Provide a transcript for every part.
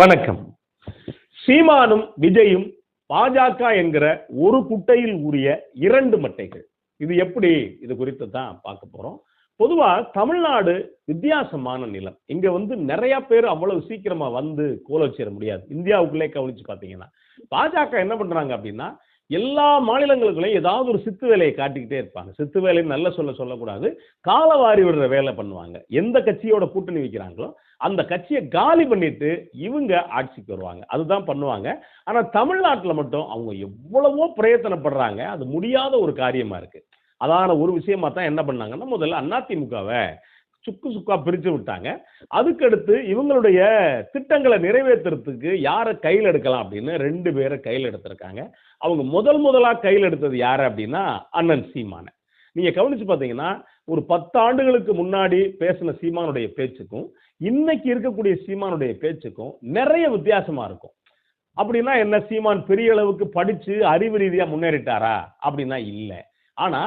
வணக்கம். சீமானும் விஜயும் பாஜக என்கிற ஒரு குட்டையில் உரிய இரண்டு மட்டைகள். இது எப்படி இது குறித்து தான் பார்க்க போறோம். பொதுவா தமிழ்நாடு வித்தியாசமான நிலம். இங்க வந்து நிறைய பேர் அவ்வளவு சீக்கிரமா வந்து கோல வச்சிட முடியாது. இந்தியாவுக்குள்ளே கவனிச்சு பாத்தீங்கன்னா பாஜக என்ன பண்றாங்க அப்படின்னா எல்லா மாநிலங்களுக்குள்ளேயும் ஏதாவது ஒரு சித்து வேலையை காட்டிக்கிட்டே இருப்பாங்க. சித்து வேலைன்னு நல்ல சொல்ல சொல்லக்கூடாது. காலவாரி விடுற வேலை பண்ணுவாங்க. எந்த கட்சியோட கூட்டணி வைக்கிறாங்களோ அந்த கட்சியை காலி பண்ணிட்டு இவங்க ஆட்சிக்கு வருவாங்க. அதுதான் பண்ணுவாங்க. ஆனால் தமிழ்நாட்டில் மட்டும் அவங்க எவ்வளவோ பிரயத்தனப்படுறாங்க. அது முடியாத ஒரு காரியமாக இருக்குது அதான ஒரு விஷயமா தான் என்ன பண்ணாங்கன்னா முதல்ல அதிமுகவை சுக்கு சுக்கா பிரித்து விட்டாங்க. அதுக்கடுத்து இவங்களுடைய திட்டங்களை நிறைவேற்றுறதுக்கு யாரை கையில் எடுக்கலாம் அப்படின்னு ரெண்டு பேரை கையில் எடுத்திருக்காங்க. அவங்க முதல் முதலாக கையில் எடுத்தது யார் அப்படின்னா அண்ணன் சீமான நீங்கள் கவனிச்சு பார்த்தீங்கன்னா ஒரு பத்து ஆண்டுகளுக்கு முன்னாடி பேசின சீமானுடைய பேச்சுக்கும் இன்னைக்கு இருக்கக்கூடிய சீமானுடைய பேச்சுக்கும் நிறைய வித்தியாசமா இருக்கும். அப்படின்னா என்ன சீமான் பெரிய அளவுக்கு படிச்சு அறிவு ரீதியா முன்னேறிட்டாரா? அப்படின்னா இல்லை. ஆனா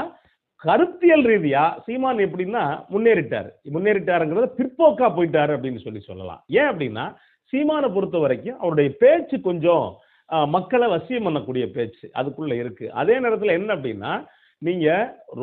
கருத்தியல் ரீதியா சீமான் எப்படின்னா முன்னேறிட்டாரு. முன்னேறிட்டாருங்கிறத பிற்போக்கா போயிட்டாரு அப்படின்னு சொல்லி சொல்லலாம். ஏன் அப்படின்னா சீமானை பொறுத்த வரைக்கும் அவருடைய பேச்சு கொஞ்சம் மக்களை வசியம் பண்ணக்கூடிய பேச்சு அதுக்குள்ள இருக்கு. அதே நேரத்துல என்ன அப்படின்னா நீங்க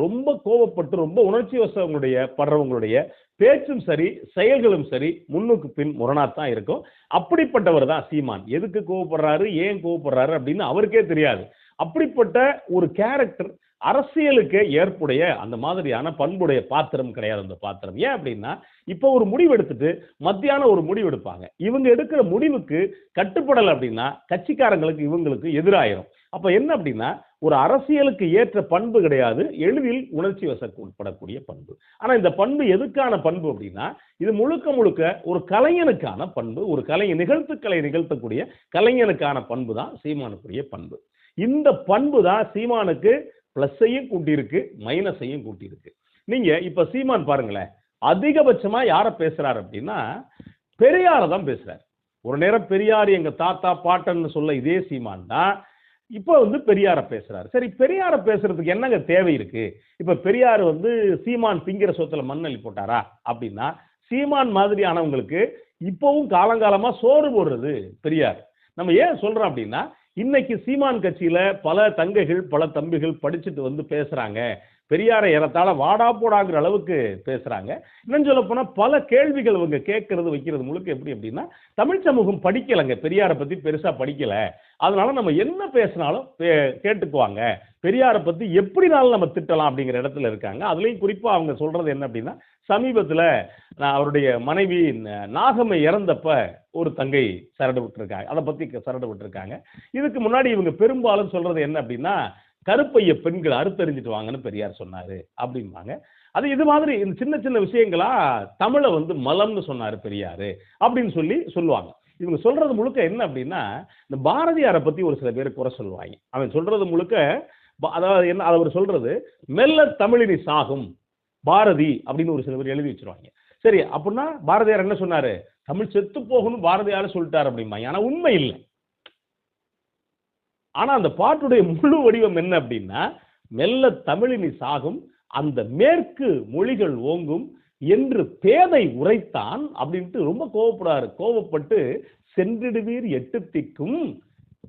ரொம்ப கோவப்பட்டு ரொம்ப உணர்ச்சி வசவங்களுடைய படுறவங்களுடைய பேச்சும் சரி செயல்களும் சரி முன்னுக்கு பின் முரணாத்தான் இருக்கும். அப்படிப்பட்டவர் தான் சீமான். எதுக்கு கோவப்படுறாரு ஏன் கோவப்படுறாரு அப்படின்னு அவருக்கே தெரியாது. அப்படிப்பட்ட ஒரு கேரக்டர் அரசியலுக்கு ஏற்புடைய அந்த மாதிரியான பண்புடைய பாத்திரம் கிடையாது அந்த பாத்திரம். ஏன் அப்படின்னா இப்போ ஒரு முடிவு எடுத்துட்டு மத்தியானம் ஒரு முடிவு எடுப்பாங்க. இவங்க எடுக்கிற முடிவுக்கு கட்டுப்படலை அப்படின்னா கட்சிக்காரங்களுக்கு இவங்களுக்கு எதிராயிரும். அப்ப என்ன அப்படின்னா ஒரு அரசியலுக்கு ஏற்ற பண்பு கிடையாது எளிதில் உணர்ச்சி வசக்கு உட்படக்கூடிய பண்பு. ஆனா இந்த பண்பு எதுக்கான பண்பு அப்படின்னா இது முழுக்க முழுக்க ஒரு கலைஞனுக்கான பண்பு ஒரு கலைஞர் நிகழ்த்துக்களை நிகழ்த்தக்கூடிய கலைஞனுக்கான பண்பு தான் சீமானுக்குரிய பண்பு. இந்த பண்பு தான் சீமானுக்கு ப்ளஸ்ஸையும் கூட்டியிருக்கு மைனஸையும் கூட்டியிருக்கு. நீங்கள் இப்போ சீமான் பாருங்களேன் அதிகபட்சமாக யாரை பேசுகிறார் அப்படின்னா பெரியாரை தான் பேசுகிறார் ஒரு நேரம் பெரியார் எங்கள் தாத்தா பாட்டன்னு சொல்ல இதே சீமான் தான். இப்போ வந்து பெரியாரை பேசுகிறாரு சரி பெரியாரை பேசுறதுக்கு என்னங்க தேவை இருக்குது இப்போ பெரியார் வந்து சீமான் திங்கிற சொத்துல மண்ணள்ளி போட்டாரா அப்படின்னா சீமான் மாதிரியானவங்களுக்கு இப்போவும் காலங்காலமாக சோறு போடுறது பெரியார். நம்ம ஏன் சொல்கிறோம் அப்படின்னா இன்னைக்கு சீமான் கட்சியில் பல தங்கைகள் பல தம்பிகள் படிச்சுட்டு வந்து பேசுகிறாங்க பெரியாரை ஏறத்தாழ வாடா போடாங்கிற அளவுக்கு பேசுகிறாங்க இன்னும் சொல்ல போனால் பல கேள்விகள் இவங்க கேட்கறது வைக்கிறது முழுக்க எப்படி அப்படின்னா தமிழ் சமூகம் படிக்கலைங்க. பெரியாரை பற்றி பெருசாக படிக்கலை. அதனால நம்ம என்ன பேசினாலும் பே- கேட்டுக்குவாங்க. பெரியாரை பற்றி எப்படினாலும் நம்ம திட்டலாம் அப்படிங்கிற இடத்துல இருக்காங்க. அதுலேயும் குறிப்பாக அவங்க சொல்கிறது என்ன அப்படின்னா சமீபத்தில் நான் அவருடைய மனைவி நாகம்மை இறந்தப்ப ஒரு தங்கை சரடு விட்டுருக்காங்க. அதை பற்றி சரடு விட்டுருக்காங்க. இதுக்கு முன்னாடி இவங்க பெரும்பாலும் சொல்கிறது என்ன அப்படின்னா கருப்பைய பெண்கள் அறுத்தறிஞ்சிட்டு வாங்கன்னு பெரியார் சொன்னாரு அப்படிம்பாங்க. அது இது மாதிரி இந்த சின்ன சின்ன விஷயங்களா தமிழை வந்து மலம்னு சொன்னாரு பெரியாரு அப்படின்னு சொல்லி சொல்லுவாங்க. இவங்க சொல்றது முழுக்க என்ன அப்படின்னா இந்த பாரதியாரை பத்தி ஒரு சில பேர் குறை சொல்லுவாங்க. அவன் சொல்றது முழுக்க அதாவது என்ன அவர் சொல்றது மெல்ல தமிழினி சாகும் பாரதி அப்படின்னு ஒரு சில பேர் எழுதி வச்சிருவாங்க. சரி அப்படின்னா பாரதியார் என்ன சொன்னாரு? தமிழ் செத்து போகணும் பாரதியார் சொல்லிட்டார் அப்படிம்பாங்க. ஆனா உண்மை இல்லை. ஆனா அந்த பாட்டுடைய முழு வடிவம் என்ன அப்படின்னா மெல்ல தமிழினி சாகும் அந்த மேற்கு மொழிகள் ஓங்கும் என்று பேதை உரைத்தான் அப்படின்ட்டு ரொம்ப கோவப்படாரு. கோவப்பட்டு சென்றிடுவீர் எட்டு திக்கும்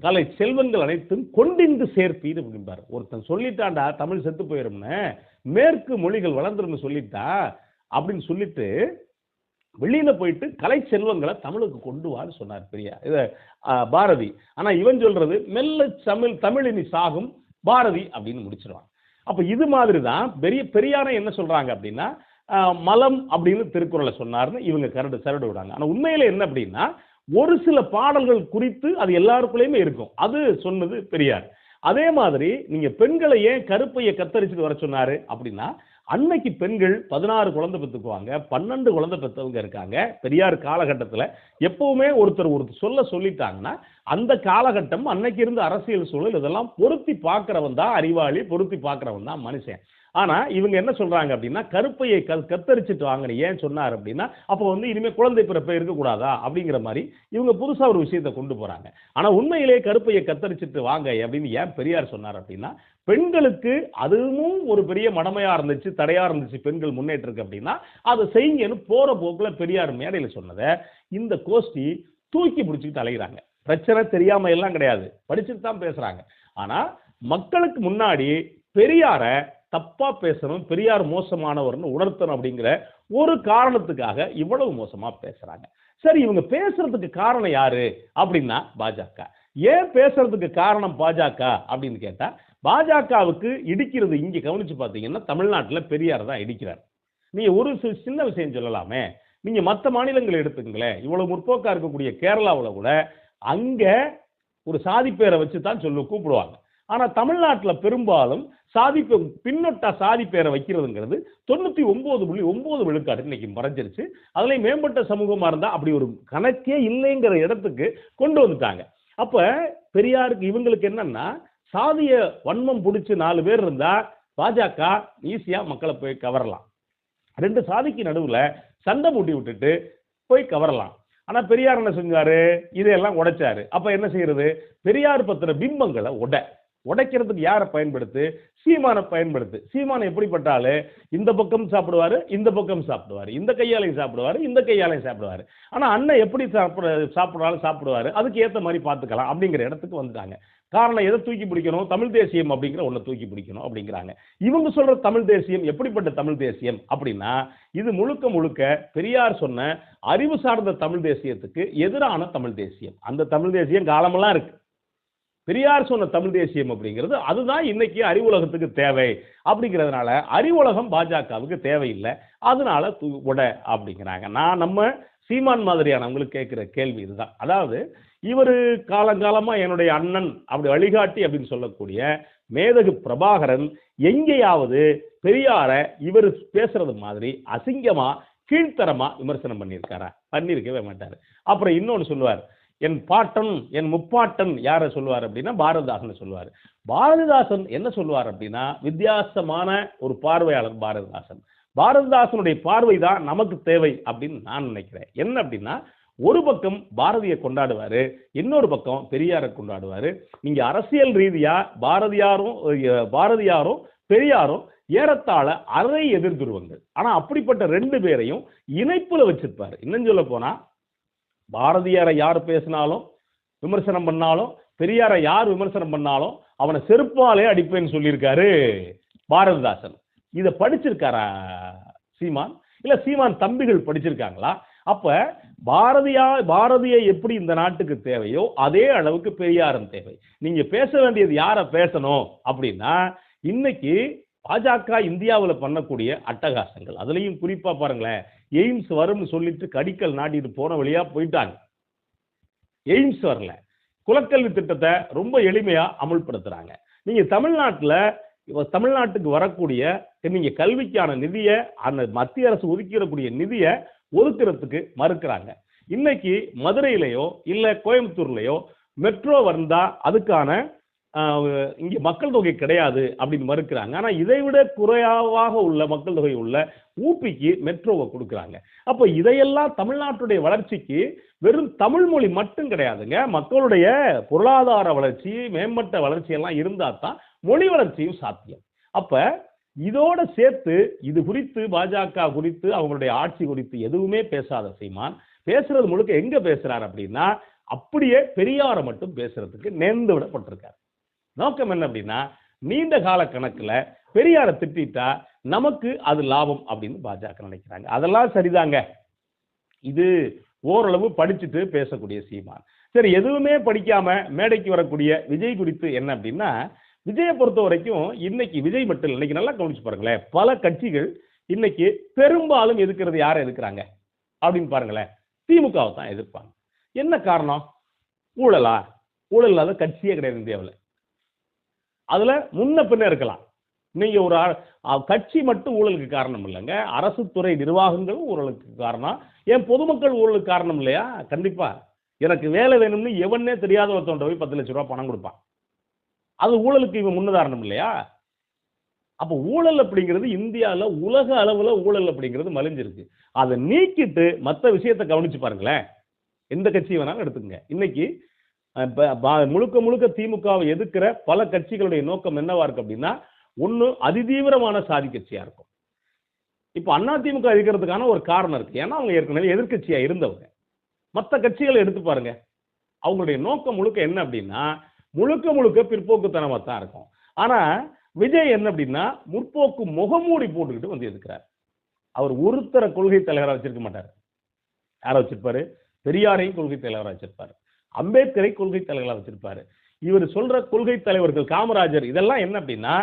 கலை செல்வங்கள் அனைத்தும் கொண்டிந்து சேர்ப்பீர் அப்படிம்பார். ஒருத்தன் சொல்லிட்டான்டா தமிழ் செத்து போயிரும்னு மேற்கு மொழிகள் வளர்ந்துரும் சொல்லிட்டா அப்படின்னு சொல்லிட்டு வெளியில போயிட்டு கலை செல்வங்களை தமிழுக்கு கொண்டு வான்னு சொன்னார் பெரியா இத பாரதி. ஆனா இவன் சொல்றது மெல்ல தமிழ் தமிழினி சாகும் பாரதி அப்படின்னு முடிச்சிருவான் அப்ப இது மாதிரி தான் பெரிய பெரியாரை என்ன சொல்றாங்க அப்படின்னா மலம் அப்படின்னு திருக்குறளை சொன்னார்னு இவங்க கரடு சரடு விடாங்க ஆனா உண்மையில என்ன அப்படின்னா ஒரு சில பாடல்கள் குறித்து அது எல்லாருக்குள்ளேயுமே இருக்கும். அது சொன்னது பெரியார். அதே மாதிரி நீங்க பெண்களை ஏன் கருப்பையை கத்தரிச்சுட்டு வர சொன்னாரு அப்படின்னா அன்னைக்கு பெண்கள் பதினாறு குழந்தை பெற்றுக்குவாங்க பன்னெண்டு குழந்தை பெற்றவங்க இருக்காங்க. பெரியார் காலகட்டத்தில் எப்பவுமே ஒருத்தர் ஒருத்தர் சொல்ல சொல்லிட்டாங்கன்னா அந்த காலகட்டம் அன்னைக்கு இருந்த அரசியல் சூழல் இதெல்லாம் பொருத்தி பார்க்குறவன் தான் அறிவாளி பொருத்தி பார்க்குறவன் தான் மனுஷன். ஆனால் இவங்க என்ன சொல்கிறாங்க அப்படின்னா கருப்பையை க கத்தரிச்சிட்டு வாங்கின ஏன் சொன்னார் அப்படின்னா அப்போ வந்து இனிமேல் குழந்தை பிறப்ப இருக்கக்கூடாதா அப்படிங்கிற மாதிரி இவங்க புதுசாக ஒரு விஷயத்தை கொண்டு போகிறாங்க ஆனால் உண்மையிலேயே கருப்பையை கத்தரிச்சிட்டு வாங்க அப்படின்னு ஏன் பெரியார் சொன்னார் அப்படின்னா பெண்களுக்கு அதுவும் ஒரு பெரிய மடமையா இருந்துச்சு தடையா இருந்துச்சு பெண்கள் முன்னேற்றிருக்கு அப்படின்னா அதை செய்யுங்கன்னு போற போக்குல பெரியார் மேடையில சொன்னதை இந்த கோஷ்டி தூக்கி பிடிச்சிக்கிட்டு அலைகிறாங்க பிரச்சனை தெரியாம எல்லாம் கிடையாது. படிச்சுட்டு தான் பேசுறாங்க. ஆனா மக்களுக்கு முன்னாடி பெரியார தப்பா பேசணும் பெரியார் மோசமானவர்னு உணர்த்தணும் அப்படிங்கிற ஒரு காரணத்துக்காக இவ்வளவு மோசமா பேசுறாங்க. சரி இவங்க பேசுறதுக்கு காரணம் யாரு? அப்படின்னா பாஜக. ஏன் பேசுறதுக்கு காரணம் பாஜக அப்படின்னு கேட்டா பாஜகவுக்கு இடிக்கிறது இங்கே கவனிச்சு பார்த்தீங்கன்னா தமிழ்நாட்டில் பெரியார் தான் இடிக்கிறார். நீங்கள் ஒரு சின்ன விஷயம் சொல்லலாமே. நீங்கள் மற்ற மாநிலங்களை எடுத்துக்கங்களேன். இவ்வளோ முற்போக்காக இருக்கக்கூடிய கேரளாவில் கூட அங்கே ஒரு சாதிப்பேரை வச்சு தான் சொல்லு கூப்பிடுவாங்க. ஆனால் தமிழ்நாட்டில் பெரும்பாலும் சாதி பின்னொட்டா சாதி பேரை வைக்கிறதுங்கிறது தொண்ணூற்றி ஒம்பது புள்ளி ஒம்பது விழுக்காடு இன்னைக்கு மறைஞ்சிருச்சு. அதில் மேம்பட்ட சமூகமாக இருந்தால் அப்படி ஒரு கணக்கே இல்லைங்கிற இடத்துக்கு கொண்டு வந்துட்டாங்க. அப்போ பெரியாருக்கு இவங்களுக்கு என்னன்னா சாதிய வன்மம் பிடிச்சி நாலு பேர் இருந்தா பாஜக ஈஸியா மக்களை போய் கவரலாம். ரெண்டு சாதிக்கு நடுவில் சண்டை மூட்டி விட்டுட்டு போய் கவரலாம். ஆனா பெரியார் என்ன செஞ்சாரு? இதையெல்லாம் உடைச்சாரு. அப்ப என்ன செய்யறது? பெரியார் பத்திர பிம்பங்களை உடை. உடைக்கிறதுக்கு யாரை பயன்படுத்து? சீமானை பயன்படுத்து. சீமானம் எப்படிப்பட்டாலும் இந்த பக்கம் சாப்பிடுவாரு இந்த பக்கம் சாப்பிடுவாரு. இந்த கையாலையும் சாப்பிடுவாரு இந்த கையாலையும் சாப்பிடுவாரு. ஆனா அண்ணன் எப்படி சாப்பிட சாப்பிடுறாலும் சாப்பிடுவாரு. அதுக்கு ஏத்த மாதிரி பார்த்துக்கலாம் அப்படிங்கிற இடத்துக்கு வந்துட்டாங்க. காரணம் எதை தூக்கி பிடிக்கணும்? தமிழ் தேசியம் அப்படிங்கிற ஒன்றை தூக்கி பிடிக்கணும் அப்படிங்கிறாங்க. இவங்க சொல்ற தமிழ் தேசியம் எப்படிப்பட்ட தமிழ் தேசியம் அப்படின்னா இது முழுக்க முழுக்க பெரியார் சொன்ன அறிவு சார்ந்த தமிழ் தேசியத்துக்கு எதிரான தமிழ் தேசியம். அந்த தமிழ் தேசியம் காலமெல்லாம் இருக்கு. பெரியார் சொன்ன தமிழ் தேசியம் அப்படிங்கிறது அதுதான் இன்னைக்கு அறிவுலகத்துக்கு தேவை அப்படிங்கிறதுனால அறிவுலகம் பாஜகவுக்கு தேவையில்லை. அதனால தூ- உட அப்படிங்கிறாங்க. நான் நம்ம சீமான் மாதிரியானவங்களுக்கு கேட்குற கேள்வி இதுதான். அதாவது இவர் காலங்காலமாக என்னுடைய அண்ணன் அப்படி வழிகாட்டி அப்படின்னு சொல்லக்கூடிய மேதகு பிரபாகரன் எங்கேயாவது பெரியார இவர் பேசுறது மாதிரி அசிங்கமா கீழ்த்தரமா விமர்சனம் பண்ணியிருக்காரா? பண்ணியிருக்கவே மாட்டார். அப்புறம் இன்னொன்று சொல்லுவார் என் பாட்டன் என் முப்பாட்டன் யாரை சொல்லுவார் அப்படின்னா பாரதிதாசன் சொல்லுவார். பாரதிதாசன் என்ன சொல்லுவார் அப்படின்னா வித்தியாசமான ஒரு பார்வையாளர் பாரதிதாசன். பாரதிதாசனுடைய பார்வை தான் நமக்கு தேவை அப்படின்னு நான் நினைக்கிறேன். என்ன அப்படின்னா ஒரு பக்கம் பாரதியை கொண்டாடுவார் இன்னொரு பக்கம் பெரியாரை கொண்டாடுவார். நீங்கள் அரசியல் ரீதியாக பாரதியாரும் பாரதியாரும் பெரியாரும் ஏறத்தாழ அரை எதிர் துருவங்கள். அப்படிப்பட்ட ரெண்டு பேரையும் இணைப்பில் வச்சிருப்பார். இன்னும் சொல்ல போனால் பாரதியாரை யார் பேசினாலும் விமர்சனம் பண்ணாலும் பெரியாரை யார் விமர்சனம் பண்ணாலும் அவனை செருப்பாலே அடிப்பேன்னு சொல்லியிருக்காரு பாரதிதாசன். இதை படிச்சிருக்காரா சீமான்? இல்லை சீமான் தம்பிகள் படிச்சிருக்காங்களா? அப்ப பாரதியா பாரதியை எப்படி இந்த நாட்டுக்கு தேவையோ அதே அளவுக்கு பெரியாரும் தேவை. நீங்க பேச வேண்டியது யார பேசணும் அப்படின்னா இன்னைக்கு பாஜக இந்தியாவில் பண்ணக்கூடிய அட்டகாசங்கள். அதுலயும் குறிப்பா பாருங்களேன் எய்ம்ஸ் வரும்னு சொல்லிட்டு கடிக்கல் நாட்டிட்டு போன வழியா போயிட்டாங்க. எய்ம்ஸ் வரல. குலக்கல்வி திட்டத்தை ரொம்ப எளிமையா அமல்படுத்துகிறாங்க நீங்க தமிழ்நாட்டில் தமிழ்நாட்டுக்கு வரக்கூடிய நீங்க கல்விக்கான நிதியை அந்த மத்திய அரசு ஒதுக்கிடக்கூடிய நிதியை ஒதுக்குறதுக்கு மறுக்கிறாங்க. இன்னைக்கு மதுரையிலையோ இல்லை கோயம்புத்தூர்லேயோ மெட்ரோ வந்தால் அதுக்கான இங்கே மக்கள் தொகை கிடையாது அப்படின்னு மறுக்கிறாங்க. ஆனால் இதை விட குறைவாக உள்ள மக்கள் தொகை உள்ள ஊப்பிக்கு மெட்ரோவை கொடுக்குறாங்க. அப்போ இதையெல்லாம் தமிழ்நாட்டுடைய வளர்ச்சிக்கு வெறும் தமிழ் மொழி மட்டும் கிடையாதுங்க. மக்களுடைய பொருளாதார வளர்ச்சி மேம்பட்ட வளர்ச்சி எல்லாம் இருந்தால் தான் மொழி வளர்ச்சியும் சாத்தியம். அப்போ இதோட சேர்த்து இது குறித்து பாஜக குறித்து அவங்களுடைய ஆட்சி குறித்து எதுவுமே பேசாத சீமான் பேசுறது முழுக்க எங்க பேசுறாரு அப்படின்னா அப்படியே பெரியாரை மட்டும் பேசுறதுக்கு நேர்ந்து விடப்பட்டிருக்காரு. நோக்கம் என்ன அப்படின்னா நீண்ட கால கணக்குல பெரியாரை திட்டா நமக்கு அது லாபம் அப்படின்னு பாஜக நினைக்கிறாங்க. அதெல்லாம் சரிதாங்க. இது ஓரளவு படிச்சுட்டு பேசக்கூடிய சீமான். சரி எதுவுமே படிக்காம மேடைக்கு வரக்கூடிய விஜய் குறித்து என்ன அப்படின்னா விஜயை பொறுத்த வரைக்கும் இன்னைக்கு விஜய் மட்டும் இன்னைக்கு நல்லா கவனிச்சு பாருங்களேன். பல கட்சிகள் இன்னைக்கு பெரும்பாலும் எதிர்க்கிறது யாரை எதிர்க்கிறாங்க? அப்படின்னு பாருங்களேன். திமுகவை தான் எதிர்ப்பாங்க. என்ன காரணம்? ஊழலா? ஊழல் இல்லாத கட்சியே கிடையாது இந்தியாவில். அதுல முன்ன பின்ன இருக்கலாம். நீங்க ஒரு கட்சி மட்டும் ஊழலுக்கு காரணம் இல்லைங்க. அரசு துறை நிர்வாகங்களும் ஊழலுக்கு காரணம். ஏன் பொதுமக்கள் ஊழலுக்கு காரணம் இல்லையா? கண்டிப்பா. எனக்கு வேலை வேணும்னு எவனே தெரியாத ஒருத்தவன் போய் பத்து லட்ச ரூபா பணம் கொடுப்பான். அது ஊழலுக்கு இவன் முன்னுதாரணம் இல்லையா? அப்ப ஊழல் அப்படிங்கிறது இந்தியாவில் உலக அளவுல ஊழல் அப்படிங்கிறது மலிஞ்சிருக்கு. அதை நீக்கிட்டு மற்ற விஷயத்தை கவனிச்சு பாருங்களேன். எந்த கட்சி வேணாலும் எடுத்துக்கங்க. இன்னைக்கு ப- முழுக்க முழுக்க திமுகவை எதிர்க்கிற பல கட்சிகளுடைய நோக்கம் என்னவா இருக்கு அப்படின்னா ஒண்ணு அதிதீவிரமான சாதி கட்சியா இருக்கும். இப்போ அண்ணா திமுக இருக்கிறதுக்கான ஒரு காரணம் இருக்கு. ஏன்னா அவங்க ஏற்கனவே எதிர்க்கட்சியா இருந்தவங்க. மற்ற கட்சிகளை எடுத்து பாருங்க. அவங்களுடைய நோக்கம் முழுக்க என்ன அப்படின்னா முழுக்க முழுக்க பிற்போக்குத்தனமாக தான் இருக்கும். ஆனால் விஜய் என்ன அப்படின்னா முற்போக்கு முகமூடி போட்டுக்கிட்டு வந்து எதுக்கிறார்? அவர் ஒருத்தர கொள்கை தலைவராக வச்சிருக்க மாட்டார். யாரை வச்சிருப்பாரு? பெரியாரையும் கொள்கை தலைவராக வச்சிருப்பார். அம்பேத்கரை கொள்கை தலைவராக வச்சிருப்பாரு. இவர் சொல்ற கொள்கை தலைவர்கள் காமராஜர் இதெல்லாம் என்ன அப்படின்னா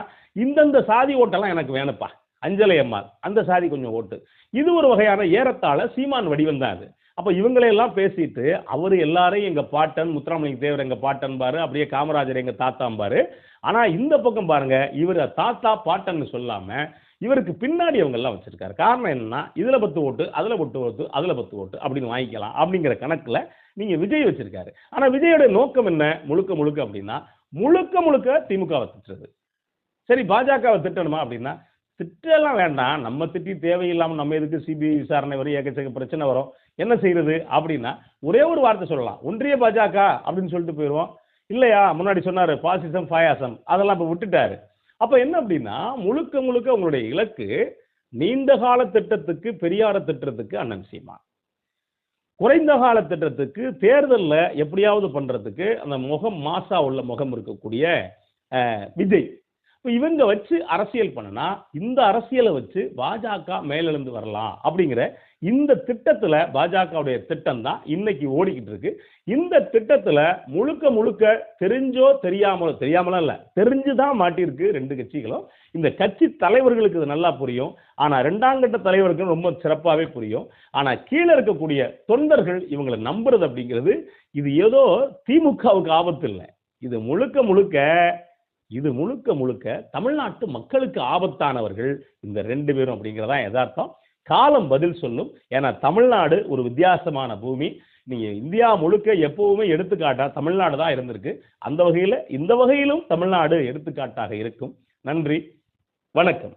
இந்தந்த சாதி ஓட்டெல்லாம் எனக்கு வேணுப்பா அஞ்சலை அம்மாள் அந்த சாதி கொஞ்சம் ஓட்டு. இது ஒரு வகையான ஏறத்தாழ சீமான் வடிவம் தான் அது. அப்போ இவங்களையெல்லாம் பேசிட்டு அவர் எல்லாரையும் எங்கள் பாட்டன் முத்துராமலிங்க தேவர் எங்கள் பாட்டன் பாரு அப்படியே காமராஜர் எங்க தாத்தாம்பாரு ஆனால் இந்த பக்கம் பாருங்க இவர் தாத்தா பாட்டன்னு சொல்லாமல் இவருக்கு பின்னாடி அவங்க எல்லாம் வச்சிருக்காரு. காரணம் என்னன்னா இதில் பத்து ஓட்டு அதில் பத்து ஓட்டு அதில் பத்து ஓட்டு அப்படின்னு வாங்கிக்கலாம் அப்படிங்கிற கணக்கில் நீங்கள் விஜய் வச்சிருக்காரு. ஆனால் விஜயோட நோக்கம் என்ன? முழுக்க முழுக்க அப்படின்னா முழுக்க முழுக்க திமுகவை திட்டுறது. சரி பாஜகவை திட்டணுமா அப்படின்னா திட்டெல்லாம் வேண்டாம். நம்ம திட்டி தேவையில்லாமல் நம்ம எதுக்கு சிபிஐ விசாரணை வரும் ஏக்கச்சக்க பிரச்சனை வரும். என்ன செய்யறது அப்படின்னா ஒரே ஒரு வார்த்தை சொல்லலாம். ஒன்றிய பாஜக அப்படின்னு சொல்லிட்டு போயிடுவோம் இல்லையா? முன்னாடி சொன்னார் பாசிசம் பாயாசம் அதெல்லாம் இப்போ விட்டுட்டாரு. அப்போ என்ன அப்படின்னா முழுக்க முழுக்க உங்களுடைய இலக்கு நீண்ட கால திட்டத்துக்கு பெரியார திட்டத்துக்கு அண்ணன் சீமா குறைந்த கால திட்டத்துக்கு தேர்தலில் எப்படியாவது பண்ணுறதுக்கு அந்த முகம் மாசா உள்ள முகம் இருக்கக்கூடிய விஜய். இவங்க வச்சு அரசியல் பண்ணனா இந்த அரசியலை வச்சு பாஜக மேலெழுந்து வரலாம் அப்படிங்கிற இந்த திட்டத்துல பாஜகவுடைய திட்டம் தான் இன்னைக்கு ஓடிக்கிட்டு இருக்கு. இந்த திட்டத்துல முழுக்க முழுக்க தெரிஞ்சோ தெரியாமலோ தெரியாமலாம் இல்லை தெரிஞ்சுதான் மாட்டியிருக்கு ரெண்டு கட்சிகளும். இந்த கட்சி தலைவர்களுக்கு இது நல்லா புரியும். ஆனா ரெண்டாம் கட்ட தலைவருக்கு ரொம்ப சிறப்பாகவே புரியும். ஆனா கீழே இருக்கக்கூடிய தொண்டர்கள் இவங்களை நம்புறது அப்படிங்கிறது இது ஏதோ திமுகவுக்கு ஆபத்து இல்லை. இது முழுக்க முழுக்க இது முழுக்க முழுக்க தமிழ்நாட்டு மக்களுக்கு ஆபத்தானவர்கள் இந்த ரெண்டு பேரும் அப்படிங்கிறதா யதார்த்தம். காலம் பதில் சொல்லும். ஏன்னா தமிழ்நாடு ஒரு வித்தியாசமான பூமி. நீங்க இந்தியா முழுக்க எப்பவுமே எடுத்துக்காட்டா தமிழ்நாடு தான் இருந்திருக்கு. அந்த வகையில இந்த வகையிலும் தமிழ்நாடு எடுத்துக்காட்டாக இருக்கும். நன்றி. வணக்கம்.